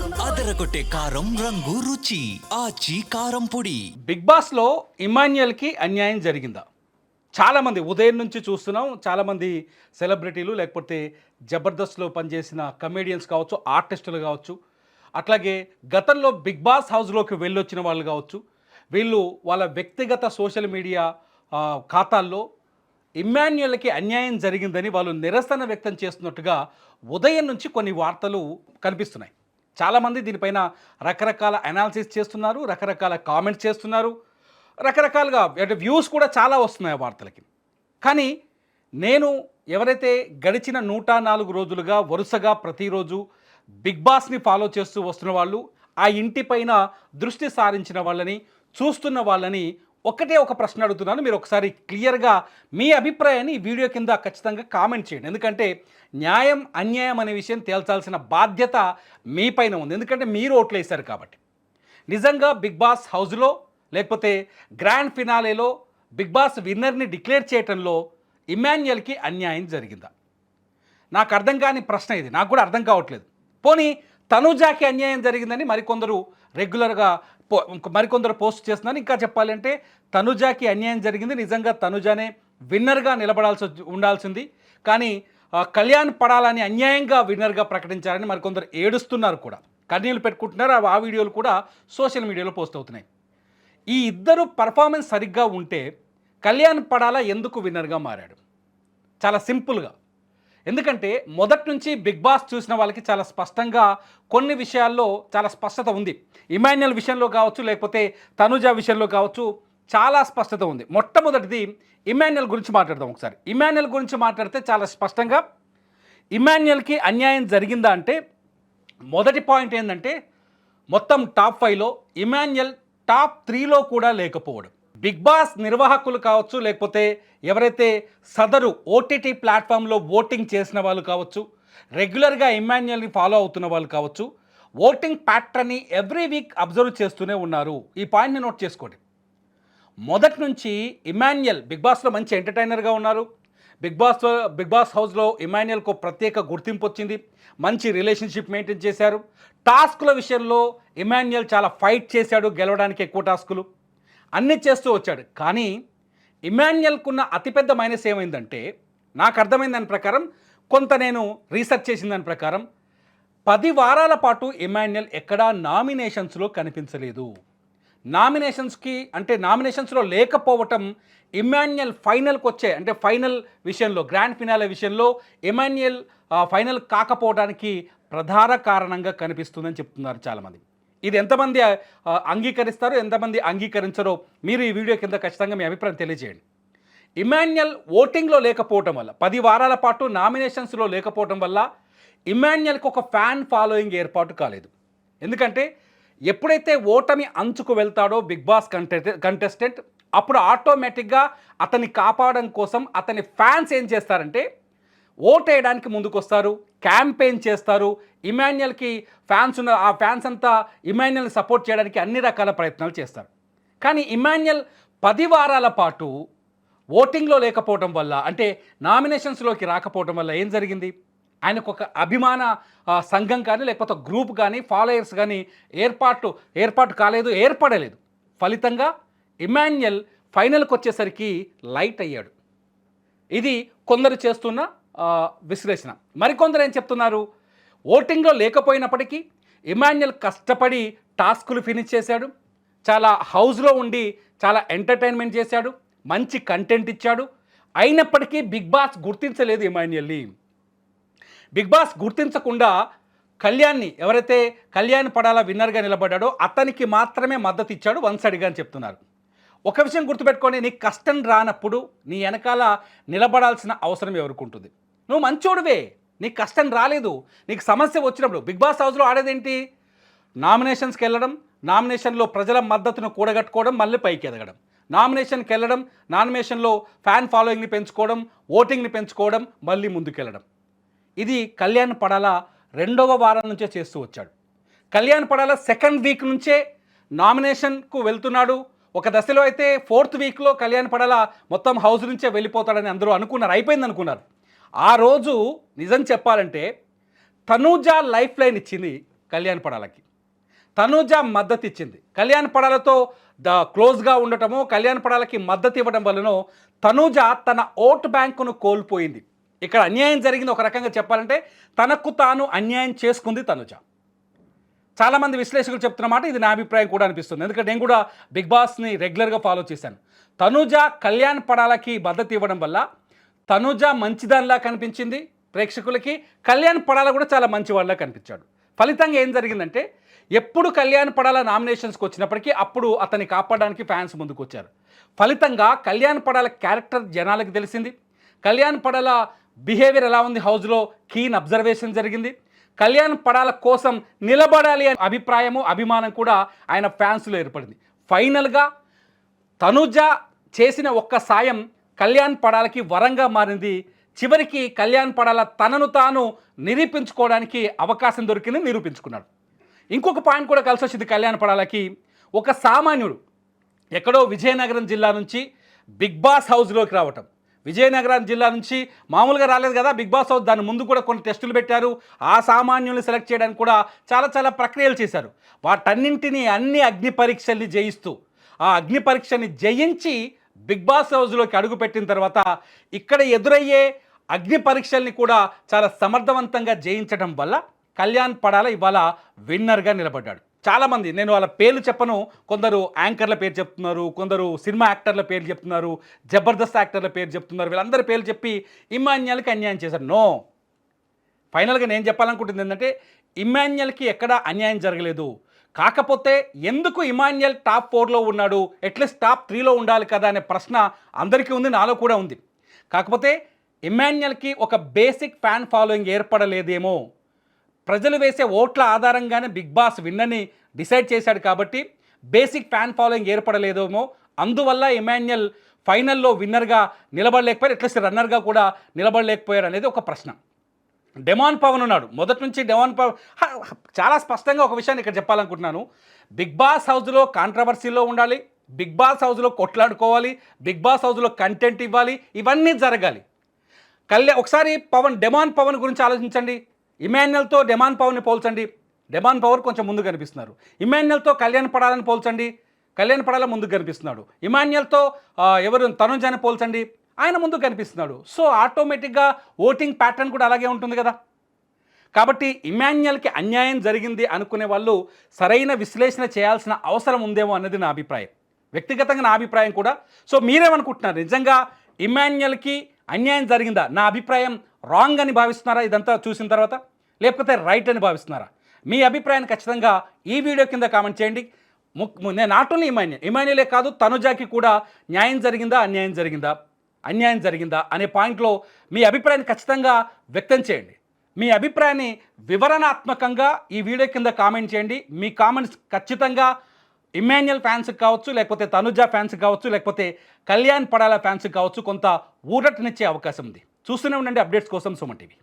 అదరగొట్టే కారం రంగు రుచి ఆచి కారం పొడి. బిగ్ బాస్లో ఇమాన్యుయల్కి అన్యాయం జరిగిందా? చాలామంది ఉదయం నుంచి చూస్తున్నాం చాలామంది సెలబ్రిటీలు లేకపోతే జబర్దస్త్లో పనిచేసిన కమేడియన్స్ కావచ్చు ఆర్టిస్టులు కావచ్చు అట్లాగే గతంలో బిగ్ బాస్ హౌస్లోకి వెళ్ళొచ్చిన వాళ్ళు కావచ్చు వీళ్ళు వాళ్ళ వ్యక్తిగత సోషల్ మీడియా ఖాతాల్లో ఇమ్మాన్యుయల్కి అన్యాయం జరిగిందని వాళ్ళు నిరసన వ్యక్తం చేస్తున్నట్టుగా ఉదయం నుంచి కొన్ని వార్తలు కనిపిస్తున్నాయి. చాలామంది దీనిపైన రకరకాల అనాలిసిస్ చేస్తున్నారు రకరకాల కామెంట్స్ చేస్తున్నారు రకరకాలుగా అంటే వ్యూస్ కూడా చాలా వస్తున్నాయి ఆ వార్తలకి. కానీ నేను ఎవరైతే గడిచిన నూట నాలుగు రోజులుగా వరుసగా ప్రతిరోజు బిగ్ బాస్ని ఫాలో చేస్తూ వస్తున్న వాళ్ళు ఆ ఇంటిపైన దృష్టి సారించిన వాళ్ళని చూస్తున్న వాళ్ళని ఒకటే ఒక ప్రశ్న అడుగుతున్నాను. మీరు ఒకసారి క్లియర్గా మీ అభిప్రాయాన్ని ఈ వీడియో కింద ఖచ్చితంగా కామెంట్ చేయండి. ఎందుకంటే న్యాయం అన్యాయం అనే విషయం తేల్చాల్సిన బాధ్యత మీ పైన ఉంది. ఎందుకంటే మీరు ఓట్లు వేశారు కాబట్టి. నిజంగా బిగ్ బాస్ హౌస్లో లేకపోతే గ్రాండ్ ఫినాలేలో బిగ్ బాస్ విన్నర్ని డిక్లేర్ చేయటంలో ఇమాన్యుయల్కి అన్యాయం జరిగిందా? నాకు అర్థం కాని ప్రశ్న ఇది. నాకు కూడా అర్థం కావట్లేదు. పోనీ తనుజాకి అన్యాయం జరిగిందని మరికొందరు రెగ్యులర్గా మరికొందరు పోస్ట్ చేస్తున్నారు. ఇంకా చెప్పాలంటే తనుజాకి అన్యాయం జరిగింది. నిజంగా తనుజానే విన్నర్గా నిలబడాల్సి ఉండాల్సింది. కానీ కళ్యాణ్ పడాలని అన్యాయంగా విన్నర్గా ప్రకటించారని మరికొందరు ఏడుస్తున్నారు కూడా. కన్నీళ్ళు పెట్టుకుంటున్నారు. ఆ- వీడియోలు కూడా సోషల్ మీడియాలో పోస్ట్ అవుతున్నాయి. ఈ ఇద్దరు పర్ఫార్మెన్స్ సరిగ్గా ఉంటే కళ్యాణ్ పడాలా? ఎందుకు విన్నర్గా మారాడు? చాలా సింపుల్గా. ఎందుకంటే మొదటి నుంచి బిగ్ బాస్ చూసిన వాళ్ళకి చాలా స్పష్టంగా కొన్ని విషయాల్లో చాలా స్పష్టత ఉంది. ఇమాన్యుయల్ విషయంలో కావచ్చు లేకపోతే తనుజ విషయంలో కావచ్చు చాలా స్పష్టత ఉంది. మొట్టమొదటిది ఇమాన్యుల్ గురించి మాట్లాడదాం ఒకసారి. ఇమాన్యుల్ గురించి మాట్లాడితే చాలా స్పష్టంగా ఇమాన్యుల్కి అన్యాయం జరిగిందా అంటే మొదటి పాయింట్ ఏంటంటే మొత్తం టాప్ ఫైవ్లో ఇమాన్యుయల్ టాప్ త్రీలో కూడా లేకపోవడం. బిగ్ బాస్ నిర్వాహకులు కావచ్చు లేకపోతే ఎవరైతే సదరు ఓటీటీ ప్లాట్ఫామ్లో ఓటింగ్ చేసిన వాళ్ళు కావచ్చు రెగ్యులర్గా ఇమాన్యుయల్ని ఫాలో అవుతున్న వాళ్ళు కావచ్చు ఓటింగ్ ప్యాటర్న్ని ఎవ్రీ వీక్ అబ్జర్వ్ చేస్తూనే ఉన్నారు. ఈ పాయింట్ని నోట్ చేసుకోండి. మొదటి నుంచి ఇమాన్యుయల్ బిగ్ బాస్లో మంచి ఎంటర్టైనర్గా ఉన్నారు. బిగ్ బాస్ బిగ్ బాస్ హౌస్లో ఇమాన్యుయల్కు ప్రత్యేక గుర్తింపు వచ్చింది. మంచి రిలేషన్షిప్ మెయింటైన్ చేశారు. టాస్కుల విషయంలో ఇమాన్యుయల్ చాలా ఫైట్ చేశాడు గెలవడానికి ఎక్కువ టాస్కులు. అన్నీ చేస్తూ వచ్చాడు. కానీ ఇమాన్యుయల్కున్న అతిపెద్ద మైనస్ ఏమైందంటే నాకు అర్థమైన దాని ప్రకారం కొంత నేను రీసెర్చ్ చేసిన దాని ప్రకారం పది వారాల పాటు ఇమాన్యుయల్ ఎక్కడా నామినేషన్స్లో కనిపించలేదు. నామినేషన్స్కి అంటే నామినేషన్స్లో లేకపోవటం ఇమాన్యుయల్ ఫైనల్కి వచ్చే అంటే ఫైనల్ విషయంలో గ్రాండ్ ఫినాల విషయంలో ఇమాన్యుయల్ ఫైనల్ కాకపోవడానికి ప్రధాన కారణంగా కనిపిస్తుందని చెప్తున్నారు చాలామంది. ఇది ఎంతమంది అంగీకరిస్తారో ఎంతమంది అంగీకరించరో మీరు ఈ వీడియో కింద ఖచ్చితంగా మీ అభిప్రాయం తెలియజేయండి. ఇమాన్యుయల్ ఓటింగ్లో లేకపోవటం వల్ల పది వారాల పాటు నామినేషన్స్లో లేకపోవటం వల్ల ఇమాన్యుయల్కి ఒక ఫ్యాన్ ఫాలోయింగ్ ఏర్పాటు కాలేదు. ఎందుకంటే ఎప్పుడైతే ఓటమి అంచుకు వెళ్తాడో బిగ్ బాస్ కంటె కంటెస్టెంట్ అప్పుడు ఆటోమేటిక్గా అతన్ని కాపాడడం కోసం అతని ఫ్యాన్స్ ఏం చేస్తారంటే ఓటేయడానికి ముందుకు వస్తారు క్యాంపెయిన్ చేస్తారు. ఇమాన్యుయల్కి ఫ్యాన్స్ ఉన్న ఆ ఫ్యాన్స్ అంతా ఇమాన్యుయల్ని సపోర్ట్ చేయడానికి అన్ని రకాల ప్రయత్నాలు చేస్తారు. కానీ ఇమాన్యుయల్ పది వారాల పాటు ఓటింగ్లో లేకపోవడం వల్ల అంటే నామినేషన్స్లోకి రాకపోవడం వల్ల ఏం జరిగింది? ఆయనకు ఒక అభిమాన సంఘం కానీ లేకపోతే గ్రూప్ కానీ ఫాలోయర్స్ కానీ ఏర్పాటు ఏర్పాటు కాలేదు ఏర్పడలేదు. ఫలితంగా ఇమాన్యుయల్ ఫైనల్కి వచ్చేసరికి లైట్ అయ్యాడు. ఇది కొందరు చేస్తున్న విశ్లేషణ. మరికొందరు ఏం చెప్తున్నారు? ఓటింగ్లో లేకపోయినప్పటికీ ఇమాన్యుల్ కష్టపడి టాస్కులు ఫినిష్ చేశాడు. చాలా హౌస్లో ఉండి చాలా ఎంటర్టైన్మెంట్ చేశాడు. మంచి కంటెంట్ ఇచ్చాడు. అయినప్పటికీ బిగ్ బాస్ గుర్తించలేదు ఇమాన్యుల్ని. బిగ్ బాస్ గుర్తించకుండా కళ్యాణ్ని ఎవరైతే కళ్యాణ్ పడాల విన్నర్గా నిలబడ్డాడో అతనికి మాత్రమే మద్దతు ఇచ్చాడు వన్ సైడ్గా అని చెప్తున్నారు. ఒక విషయం గుర్తుపెట్టుకొని నీ కష్టం రానప్పుడు నీ వెనకాల నిలబడాల్సిన అవసరం ఎవరికి ఉంటుంది? నువ్వు మంచోడువే. నీకు కష్టం రాలేదు. నీకు సమస్య వచ్చినప్పుడు బిగ్ బాస్ హౌస్లో ఆడేదేంటి? నామినేషన్స్కి వెళ్ళడం నామినేషన్లో ప్రజల మద్దతును కూడగట్టుకోవడం మళ్ళీ పైకి ఎదగడం. నామినేషన్కి వెళ్ళడం నామినేషన్లో ఫ్యాన్ ఫాలోయింగ్ని పెంచుకోవడం ఓటింగ్ని పెంచుకోవడం మళ్ళీ ముందుకెళ్ళడం. ఇది కళ్యాణ్ పడాల రెండవ వారం నుంచే చేస్తూ వచ్చాడు. కళ్యాణ్ పడాల సెకండ్ వీక్ నుంచే నామినేషన్కు వెళ్తున్నాడు. ఒక దశలో అయితే ఫోర్త్ వీక్లో కళ్యాణ్ పడాల మొత్తం హౌస్ నుంచే వెళ్ళిపోతాడని అందరూ అనుకున్నారు. అయిపోయింది అనుకున్నారు ఆ రోజు నిజం చెప్పాలంటే తనూజ లైఫ్ లైన్ ఇచ్చింది కళ్యాణ్ పడాలకి. తనూజ మద్దతు ఇచ్చింది. కళ్యాణ్ పడాలతో ద క్లోజ్గా ఉండటము కళ్యాణ్ పడాలకి మద్దతు ఇవ్వడం వలన తనూజ తన ఓట్ బ్యాంకును కోల్పోయింది. ఇక్కడ అన్యాయం జరిగింది ఒక రకంగా చెప్పాలంటే తనకు తాను అన్యాయం చేసుకుంది తనుజ. చాలామంది విశ్లేషకులు చెప్తున్న మాట ఇది నా అభిప్రాయం కూడా అనిపిస్తుంది. ఎందుకంటే నేను కూడా బిగ్ బాస్ని రెగ్యులర్గా ఫాలో చేశాను. తనుజ కళ్యాణ్ పడాలకి మద్దతు ఇవ్వడం వల్ల తనుజ మంచిదానిలా కనిపించింది ప్రేక్షకులకి. కళ్యాణ్ పడాల కూడా చాలా మంచి వాళ్ళ కనిపించాడు. ఫలితంగా ఏం జరిగిందంటే ఎప్పుడు కళ్యాణ్ పడాల నామినేషన్స్కి వచ్చినప్పటికీ అప్పుడు అతన్ని కాపాడడానికి ఫ్యాన్స్ ముందుకు వచ్చారు ఫలితంగా కళ్యాణ్ పడాల క్యారెక్టర్ జనాలకు తెలిసింది. కళ్యాణ్ పడాల బిహేవియర్ ఎలా ఉంది హౌస్లో కీన్ అబ్జర్వేషన్ జరిగింది. కళ్యాణ్ పడాల కోసం నిలబడాలి అనే అభిప్రాయము అభిమానం కూడా ఆయన ఫ్యాన్స్లో ఏర్పడింది. ఫైనల్గా తనుజ చేసిన ఒక్క సాయం కళ్యాణ్ పడాలకి వరంగా మారింది. చివరికి కళ్యాణ్ పడాల తనను తాను నిరూపించుకోవడానికి అవకాశం దొరికింది నిరూపించుకున్నాడు. ఇంకొక పాయింట్ కూడా కలిసి వచ్చింది కళ్యాణ్ పడాలకి. ఒక సామాన్యుడు ఎక్కడో విజయనగరం జిల్లా నుంచి బిగ్ బాస్ హౌస్లోకి రావటం. విజయనగరం జిల్లా నుంచి మామూలుగా రాలేదు కదా బిగ్ బాస్ హౌస్ దాని ముందు కూడా కొన్ని టెస్టులు పెట్టారు. ఆ సామాన్యుల్ని సెలెక్ట్ చేయడానికి కూడా చాలా చాలా ప్రక్రియలు చేశారు. వాటన్నింటినీ అన్ని అగ్ని పరీక్షల్ని జయిస్తూ ఆ అగ్ని పరీక్షని జయించి బిగ్ బాస్ హౌస్లోకి అడుగుపెట్టిన తర్వాత ఇక్కడ ఎదురయ్యే అగ్ని పరీక్షల్ని కూడా చాలా సమర్థవంతంగా జయించడం వల్ల కళ్యాణ్ పడాల ఇవాళ విన్నర్గా నిలబడ్డాడు. చాలామంది నేను వాళ్ళ పేర్లు చెప్పను కొందరు యాంకర్ల పేరు చెప్తున్నారు కొందరు సినిమా యాక్టర్ల పేరు చెప్తున్నారు జబర్దస్త్ యాక్టర్ల పేరు చెప్తున్నారు వీళ్ళందరి పేర్లు చెప్పి ఇమాన్యాలకి అన్యాయం చేశారు. నో! ఫైనల్గా నేను చెప్పాలనుకుంటుంది ఏంటంటే ఇమాన్యుయల్కి ఎక్కడా అన్యాయం జరగలేదు. కాకపోతే ఎందుకు ఇమాన్యుయల్ టాప్ ఫోర్లో ఉన్నాడు? అట్లీస్ట్ టాప్ త్రీలో ఉండాలి కదా అనే ప్రశ్న అందరికీ ఉంది నాలో కూడా ఉంది. కాకపోతే ఇమాన్యుయల్కి ఒక బేసిక్ ఫ్యాన్ ఫాలోయింగ్ ఏర్పడలేదేమో. ప్రజలు వేసే ఓట్ల ఆధారంగానే బిగ్ బాస్ విన్నని డిసైడ్ చేశాడు కాబట్టి బేసిక్ ఫ్యాన్ ఫాలోయింగ్ ఏర్పడలేదేమో. అందువల్ల ఇమాన్యుయల్ ఫైనల్లో విన్నర్గా నిలబడలేకపోయారు అట్లీస్ట్ రన్నర్గా కూడా నిలబడలేకపోయారు అనేది ఒక ప్రశ్న. డెమాన్ పవన్ ఉన్నాడు. మొదటి నుంచి డెమాన్ పవన్ చాలా స్పష్టంగా ఒక విషయాన్ని ఇక్కడ చెప్పాలనుకుంటున్నాను. బిగ్ బాస్ హౌస్లో కాంట్రవర్సీలో ఉండాలి. బిగ్ బాస్ హౌస్లో కొట్లాడుకోవాలి. బిగ్ బాస్ హౌస్లో కంటెంట్ ఇవ్వాలి. ఇవన్నీ జరగాలి. కళ్యాణ్ ఒకసారి పవన్ డెమాన్ పవన్ గురించి ఆలోచించండి. ఇమాన్యుయల్తో డెమాన్ పవన్ని పోల్చండి. డెమాన్ పవర్ కొంచెం ముందు కనిపిస్తున్నారు. ఇమాన్యుయల్తో కళ్యాణ్ పడాలని పోల్చండి. కళ్యాణ్ పడాల ముందు కనిపిస్తున్నాడు. ఇమాన్యుయల్తో ఎవరు ఎవరు తనుజాని పోల్చండి. ఆయన ముందు కనిపిస్తున్నాడు. సో ఆటోమేటిక్గా ఓటింగ్ ప్యాటర్న్ కూడా అలాగే ఉంటుంది కదా. కాబట్టి ఇమాన్యుయల్కి అన్యాయం జరిగింది అనుకునే వాళ్ళు సరైన విశ్లేషణ చేయాల్సిన అవసరం ఉందేమో అన్నది నా అభిప్రాయం. వ్యక్తిగతంగా నా అభిప్రాయం కూడా. సో మీరేమనుకుంటున్నారు? నిజంగా ఇమాన్యుయల్కి అన్యాయం జరిగిందా? నా అభిప్రాయం రాంగ్ అని భావిస్తున్నారా? ఇదంతా చూసిన తర్వాత? లేకపోతే రైట్ అని భావిస్తున్నారా? మీ అభిప్రాయాన్ని ఖచ్చితంగా ఈ వీడియో కింద కామెంట్ చేయండి. ముక్ నేను నాట్ ఓన్లీ ఇమాన్యుల్ ఇమాన్యులే కాదు తనుజాకి కూడా న్యాయం జరిగిందా? అన్యాయం జరిగిందా? అన్యాయం జరిగిందా అనే పాయింట్లో మీ అభిప్రాయాన్ని ఖచ్చితంగా వ్యక్తం చేయండి. మీ అభిప్రాయాన్ని వివరణాత్మకంగా ఈ వీడియో కింద కామెంట్ చేయండి. మీ కామెంట్స్ ఖచ్చితంగా ఇమాన్యుయల్ ఫ్యాన్స్కి కావచ్చు లేకపోతే తనుజా ఫ్యాన్స్కి కావచ్చు లేకపోతే కళ్యాణ్ పడాల ఫ్యాన్స్కి కావచ్చు కొంత ఊరటనిచ్చే అవకాశం ఉంది. చూస్తూనే ఉండండి అప్డేట్స్ కోసం సుమన్ టీవీ.